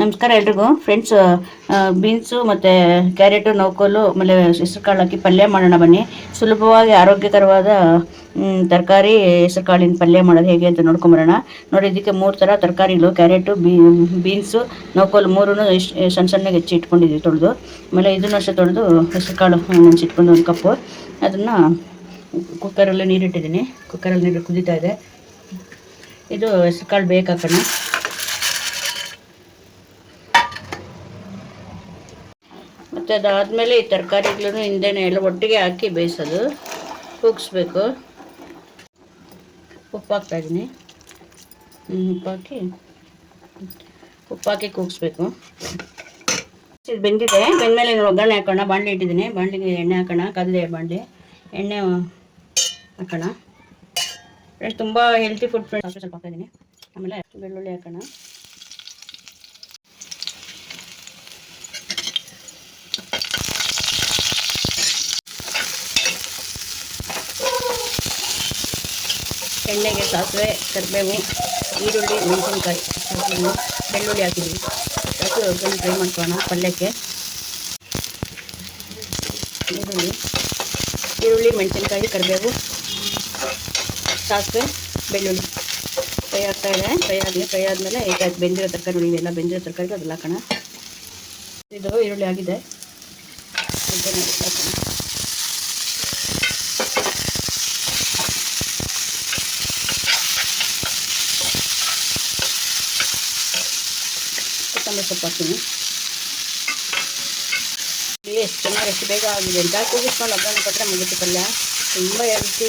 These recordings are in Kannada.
ನಮಸ್ಕಾರ ಎಲ್ರಿಗೂ. ಫ್ರೆಂಡ್ಸ್ ಬೀನ್ಸು ಮತ್ತು ಕ್ಯಾರೆಟು ನೌಕೋಲು, ಆಮೇಲೆ ಹೆಸರು ಕಾಳು ಹಾಕಿ ಪಲ್ಯ ಮಾಡೋಣ ಬನ್ನಿ. ಸುಲಭವಾಗಿ ಆರೋಗ್ಯಕರವಾದ ತರಕಾರಿ ಹೆಸರು ಕಾಳಿನ ಪಲ್ಯ ಮಾಡೋದು ಹೇಗೆ ಅಂತ ನೋಡ್ಕೊಂಬರೋಣ ನೋಡಿ, ಇದಕ್ಕೆ ಮೂರು ಥರ ತರಕಾರಿಗಳು ಕ್ಯಾರೆಟು ಬೀ ಬೀನ್ಸು ನೌಕೋಲು ಮೂರೂ ಸಣ್ಣ ಸಣ್ಣಗೆ ಹೆಚ್ಚಿ ಇಟ್ಕೊಂಡಿದ್ದೀವಿ ತೊಳೆದು. ಆಮೇಲೆ ಇದನ್ನು ಅಷ್ಟೇ ತೊಳೆದು ಹೆಸರು ಕಾಳು ನೆನೆಸಿಟ್ಕೊಂಡು ಒಂದು ಕಪ್ಪು. ಅದನ್ನು ಕುಕ್ಕರಲ್ಲಿ ನೀರಿಟ್ಟಿದ್ದೀನಿ. ಕುಕ್ಕರಲ್ಲಿ ನೀರು ಕುದೀತಾ ಇದೆ. ಇದು ಹೆಸರು ಕಾಳು ಬೇಕಾಕೋಣ. ಮತ್ತು ಅದಾದಮೇಲೆ ಈ ತರಕಾರಿಗಳನ್ನು ಹಿಂದೆನೇ ಎಲ್ಲ ಒಟ್ಟಿಗೆ ಹಾಕಿ ಬೇಯಿಸೋದು. ಕೂಗಿಸ್ಬೇಕು ಉಪ್ಪು ಹಾಕ್ತಾಯಿದ್ದೀನಿ ಉಪ್ಪು ಹಾಕಿ ಉಪ್ಪು ಹಾಕಿ ಕೂಗಿಸ್ಬೇಕು. ಇದು ಬೆಂದಿದೆ. ಬೆಂದಮೇಲೆ ಒಗ್ಗರಣೆ ಹಾಕೋಣ. ಬಾಣಲೆ ಇಟ್ಟಿದ್ದೀನಿ. ಬಾಣಲಿಗೆ ಎಣ್ಣೆ ಹಾಕೋಣ. ಕದಲೆ ಬಾಣಲೆ ಎಣ್ಣೆ ಹಾಕೋಣ. ತುಂಬ ಹೆಲ್ತಿ ಫುಡ್ ಫ್ರೆಂಡ್ಸ್ ಸ್ವಲ್ಪ ಹಾಕಿದ್ದೀನಿ ಆಮೇಲೆ ಬೆಳ್ಳುಳ್ಳಿ ಹಾಕೋಣ. ಎಣ್ಣೆಗೆ ಸಾಸಿವೆ, ಕರಿಬೇವು, ಈರುಳ್ಳಿ, ಮೆಣಸಿನಕಾಯಿ ಬೆಳ್ಳುಳ್ಳಿ ಹಾಕಿದ್ವಿ. ಹಾಕಿ ಒಗ್ಗರಣೆ ಫ್ರೈ ಮಾಡ್ಕೊಳ್ಳೋಣ ಪಲ್ಯಕ್ಕೆ. ಈರುಳ್ಳಿ ಈರುಳ್ಳಿ, ಮೆಣಸಿನ್ಕಾಯಿ, ಕರಿಬೇವು, ಸಾಸಿವೆ, ಬೆಳ್ಳುಳ್ಳಿ. ಫ್ರೈ ಆಗ್ತಾ ಇದೆ. ಫ್ರೈ ಆದಮೇಲೆ ಫ್ರೈ ಆದಮೇಲೆ ಈಗ ಬೆಂದಿರೋ ತರಕಾರಿ ಉಳಿದೆಲ್ಲ ಬೆಂದಿರೋ ತರಕಾರಿ ಅದೆಲ್ಲ ಹಾಕೋಣ. ಇದು ಈರುಳ್ಳಿ ಆಗಿದೆ. ಹಾಕೋಣ. ಕೊತ್ತಂಬರಿ ಸೊಪ್ಪು ಹಾಕ್ತೀನಿ ಎಷ್ಟು ಚೆನ್ನಾಗಿ ಎಷ್ಟು ಬೇಗ ಆಗಿದೆ ಅಂತ. ಕೂಗಿಸ್ಕೊಂಡು ಒಗ್ಗರಣೆ ಕೊಟ್ಟರೆ ಮುಗಿತು ಪಲ್ಯ. ತುಂಬ ಹೆಲ್ತಿ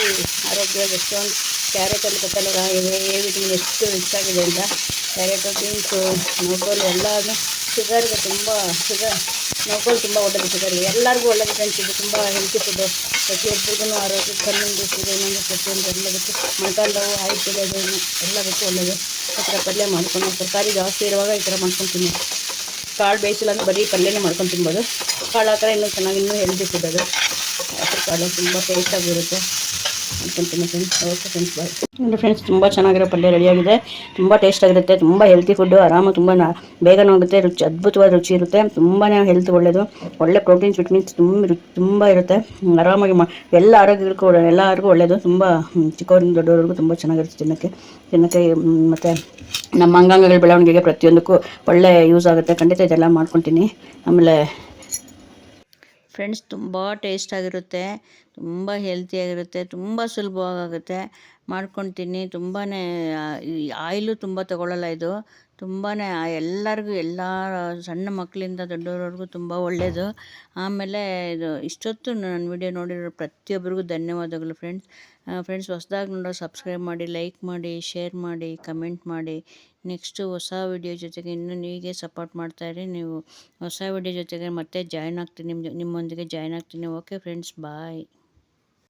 ಆರೋಗ್ಯವಾಗಿ ಎಷ್ಟೊಂದು ಕ್ಯಾರೆಟಲ್ಲಿ ಗೊತ್ತಲ್ಲ ಎ ವಿಟಮಿನ್ ಎಷ್ಟು ರಿಚ್ ಆಗಿದೆ ಅಂತ. ಕ್ಯಾರೆಟು ಬೀನ್ಸು ನೋಕೋಲು ಎಲ್ಲನೂ ಶುಗರ್ಗೆ ತುಂಬ ಶುಗರ್ ನೋಕೋಲು ತುಂಬ ಒಳ್ಳೆಯದು ಶುಗರ್ಗೆ ಎಲ್ಲರಿಗೂ ಒಳ್ಳೆಯದು ಇದು. ತುಂಬ ಹೆಲ್ತಿ ಫುಡ್ಡು ಪ್ರತಿಯೊಬ್ಬರಿಗೂ ಆರೋಗ್ಯ, ಕಣ್ಣಿಂದು ಶುಗರ್ ಇನ್ನೊಂದು ಪ್ರತಿಯೊಂದು ಎಲ್ಲದಕ್ಕೂ ಮೊಳಕಾಲ್ದವು ಆಯ್ತು ಒಳ್ಳೆಯದು ಎಲ್ಲದಕ್ಕೂ ಒಳ್ಳೆಯದು. ಈ ಥರ ಪಲ್ಯ ಮಾಡ್ಕೊಂಡು ತರಕಾರಿ ಜಾಸ್ತಿ ಇರುವಾಗ ಈ ಥರ ಮಾಡ್ಕೊಂಡು ತಿನ್ನೋದು ಕಾಳು ಬೇಯಿಸಿಲ್ಲ ಅಂದರೆ ಬರೀ ಪಲ್ಯನೇ ಮಾಡ್ಕೊಂಡು ತಿನ್ಬೋದು. ಕಾಳು ಆ ಥರ ಇನ್ನೂ ಚೆನ್ನಾಗಿ, ಇನ್ನೂ ಹೆಲ್ದಿ ಫುಡ್ ಅದು. ಕಾಳು ತುಂಬ ಟೇಸ್ಟಾಗಿರುತ್ತೆ ಮಾಡ್ಕೊತೀನಿ ಫ್ರೆಂಡ್ಸ್ ಓಕೆ ಫ್ರೆಂಡ್ಸ್ ಬಾಯ್ ನೋಡಿ ಫ್ರೆಂಡ್ಸ್ ತುಂಬ ಚೆನ್ನಾಗಿರೋ ಪಲ್ಯ ರೆಡಿಯಾಗಿದೆ. ತುಂಬ ಟೇಸ್ಟಾಗಿರುತ್ತೆ ತುಂಬ ಹೆಲ್ತಿ ಫುಡ್ಡು ಆರಾಮಾಗಿ ತುಂಬ ಬೇಗನೂ ಆಗುತ್ತೆ ರುಚಿ ಅದ್ಭುತವಾದ ರುಚಿ ಇರುತ್ತೆ. ತುಂಬಾ ಹೆಲ್ತ್ ಒಳ್ಳೆಯದು ಒಳ್ಳೆ ಪ್ರೋಟೀನ್ಸ್ ವಿಟಮಿನ್ಸ್ ತುಂಬ ತುಂಬ ಇರುತ್ತೆ. ಆರಾಮಾಗಿ ಮಾ ಎಲ್ಲ ಆರೋಗ್ಯಕ್ಕೂ ಎಲ್ಲರಿಗೂ ಒಳ್ಳೆಯದು ತುಂಬ ಚಿಕ್ಕವರಿಂದ ದೊಡ್ಡವರಿಗೂ ತುಂಬ ಚೆನ್ನಾಗಿರುತ್ತೆ ತಿನ್ನೋಕ್ಕೆ. ತಿನ್ನೋಕ್ಕೆ ಮತ್ತು ನಮ್ಮ ಅಂಗಾಂಗಗಳ ಬೆಳವಣಿಗೆಗೆ ಪ್ರತಿಯೊಂದಕ್ಕೂ ಒಳ್ಳೆ ಯೂಸ್ ಆಗುತ್ತೆ. ಖಂಡಿತ ಇದೆಲ್ಲ ಮಾಡ್ಕೊತೀನಿ. ಆಮೇಲೆ ಫ್ರೆಂಡ್ಸ್ ತುಂಬ ಟೇಸ್ಟಾಗಿರುತ್ತೆ ತುಂಬ ಹೆಲ್ತಿಯಾಗಿರುತ್ತೆ ತುಂಬ ಸುಲಭವಾಗುತ್ತೆ ಮಾಡ್ಕೊತೀನಿ. ತುಂಬಾ ಆಯಿಲು ತುಂಬ ತಗೊಳ್ಳಲ್ಲ ಇದು. ತುಂಬಾ ಎಲ್ಲರಿಗೂ, ಎಲ್ಲ ಸಣ್ಣ ಮಕ್ಕಳಿಂದ ದೊಡ್ಡವರವರೆಗೂ ತುಂಬ ಒಳ್ಳೆಯದು ಆಮೇಲೆ ಇದು, ಇಷ್ಟೊತ್ತು ನನ್ನ ವಿಡಿಯೋ ನೋಡಿರೋ ಪ್ರತಿಯೊಬ್ಬರಿಗೂ ಧನ್ಯವಾದಗಳು ಫ್ರೆಂಡ್ಸ್ ಫ್ರೆಂಡ್ಸ್ ಹೊಸ್ದಾಗಿ ನೋಡೋ ಸಬ್ಸ್ಕ್ರೈಬ್ ಮಾಡಿ ಲೈಕ್ ಮಾಡಿ ಶೇರ್ ಮಾಡಿ ಕಮೆಂಟ್ ಮಾಡಿ. ನೆಕ್ಸ್ಟು ಹೊಸ ವಿಡಿಯೋ ಜೊತೆಗೆ ಇನ್ನೂ ನೀವೇ ಸಪೋರ್ಟ್ ಮಾಡ್ತಾಯಿರಿ ನೀವು ಹೊಸ ವಿಡಿಯೋ ಜೊತೆಗೆ ಮತ್ತೆ ಜಾಯ್ನ್ ಆಗ್ತೀನಿ. ನಿಮ್ಮ ನಿಮ್ಮೊಂದಿಗೆ ಜಾಯ್ನ್ ಆಗ್ತೀನಿ. Okay friends bye